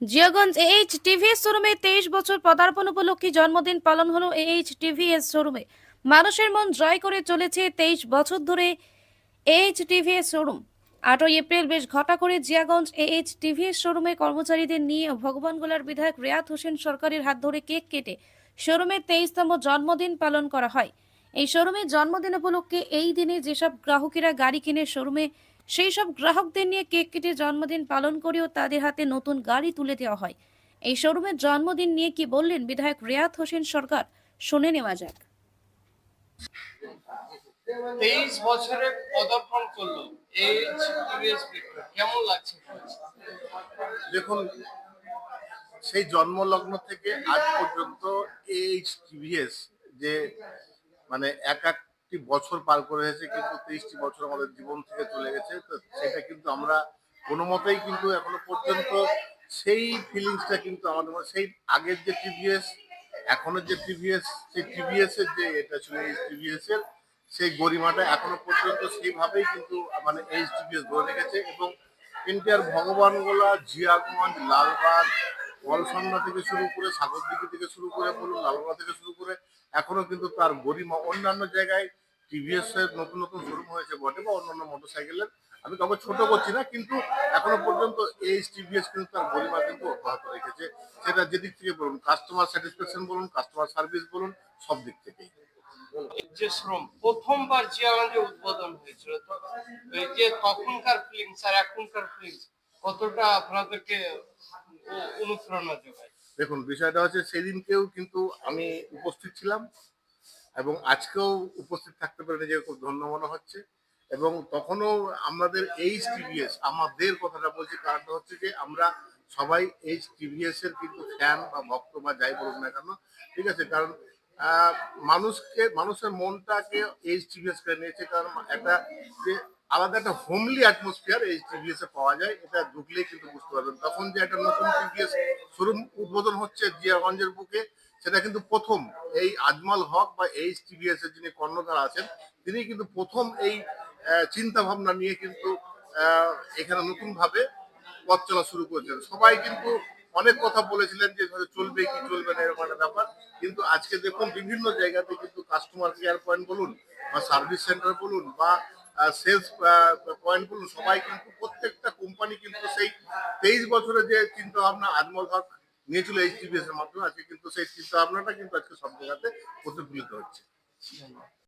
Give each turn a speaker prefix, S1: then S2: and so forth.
S1: Jiaganj H TVS শোরুমে তেইশ বছর পদার্পণ উপলক্ষে জন্মদিন পালন হলো এইচ টিভিএস শোরুমে মানুষের মন জয় করে চলেছে তেইশ বছর ধরে এইচ টিভিএস শোরুম আটই এপ্রিল বেশ ঘটা করে জিয়াগঞ্জ এইচ টিভিএস শোরুমে কর্মচারীদের নিয়ে ভগবানগোলার বিধায়ক রেয়াত হোসেন সরকারের হাত ধরে কেক কেটে শোরুমের তেইশতম জন্মদিন পালন করা হয়। এই শোরুমের জন্মদিন উপলক্ষে এই দিনে যেসব গ্রাহকেরা গাড়ি কিনে শোরুমে সেই সব গ্রাহকদের নিয়ে কেক কেটে জন্মদিন পালন করেও তাদের হাতে নতুন গাড়ি তুলে দেওয়া হয়। এই শোরুমের জন্মদিন নিয়ে কি বললেন বিধায়ক রেয়াত হোসেন সরকার? শুনে নেওয়া যাক।
S2: তেইশ বছরে পদার্পণ করল। কেমন লাগছে?
S3: দেখুন সেই জন্মলগ্ন থেকে আজ পর্যন্ত এইচ টিভিএস যে মানে এক একটি বছর পার করে এসেছে, কিন্তু তেইশটি বছর আমাদের জীবন থেকে চলে গেছে। তো সেটা কিন্তু আমরা কোনো মতেই কিন্তু এখনও পর্যন্ত সেই ফিলিংসটা কিন্তু আমাদের সেই আগের যে টিভিএস এখনের যে টিভিএস সেই টিভিএস এর যে এটা ছিল এইচ টিভিএস এর, সেই গরিমাটা এখনও পর্যন্ত সেইভাবেই কিন্তু মানে এইচ টিভিএস ধরে রেখেছে। এবং এনটিআর ভগবানগোলা, জিয়াগঞ্জ, লালবাগ, কলসন্না থেকে শুরু করে, সাগরদিঘি থেকে শুরু করে বলুন লালগোলা থেকে শুরু করে, এখনও কিন্তু তার গরিমা অন্যান্য জায়গায় টিভিএস এর নতুন নতুন শোরুম হয়েছে বটে বা অন্যান্য মোটরসাইকেলের আমি কাউকে ছোট করছি না কিন্তু এখনও পর্যন্ত এইচ টিভিএস কিন্তু তার গরিমা কিন্তু অব্যাহত রেখেছে। সেটা যেদিক থেকে বলুন কাস্টমার স্যাটিসফ্যাকশন বলুন কাস্টমার সার্ভিস বলুন সব দিক থেকেই।
S2: যে শ্রম প্রথমবার জিয়াগঞ্জে উদ্বোধন হয়েছিল তো এই যে তখনকার ফিলিংস আর এখনকার ফিলিংস কতটা আপনাদেরকে অনুপ্রেরণা যোগায়?
S3: দেখুন বিষয়টা হচ্ছে সেদিনকেও কিন্তু আমি উপস্থিত ছিলাম এবং আজকেও উপস্থিত থাকতে পেরে নিজেকে খুব ধন্য মনে হচ্ছে। এবং তখনও আমাদের এইচ টিভিএস আমাদের কথাটা বলছি কারণটা হচ্ছে যে আমরা সবাই এইচ টিভিএস এর কিন্তু ফ্যান বা ভক্ত বা যাই বলুন না কেন, ঠিক আছে? কারণ মানুষকে, মানুষের মনটাকে এইচ টিভিএস করে নিয়েছে। কারণ একটা যে আলাদা একটা হোমলি অ্যাটমসফিয়ার এইচ টিভিএস এ পাওয়া যায়, এটা ঢুকলেই কিন্তু বুঝতে পারবেন। তখন যে একটা নতুন টিভিএস শোরুম উদ্বোধন হচ্ছে জিয়াগঞ্জের বুকে সেটা কিন্তু প্রথম এই আজমাল হক বা এইচ টিভিএস এর যিনি কর্ণধার আছেন তিনি কিন্তু প্রথম এই চিন্তা ভাবনা নিয়ে কিন্তু এখানে নতুন ভাবে পথ চলা শুরু করেছেন। সবাই কিন্তু অনেক কথা বলেছিলেন যে চলবে, কি চলবে না, এরকম একটা ব্যাপার। কিন্তু আজকে দেখুন বিভিন্ন জায়গাতে কিন্তু কাস্টমার কেয়ার পয়েন্ট বলুন বা সার্ভিস সেন্টার বলুন বা সেলস পয়েন্ট বলুন, সবাই কিন্তু প্রত্যেকটা কোম্পানি কিন্তু সেই তেইশ বছরের যে চিন্তা ভাবনা আজমল হক নিয়েছিল এইচ টিভিএস এর মাধ্যমে। আজকে কিন্তু সেই চিন্তা ভাবনাটা কিন্তু আজকে সব জায়গাতে প্রতিফলিত হচ্ছে।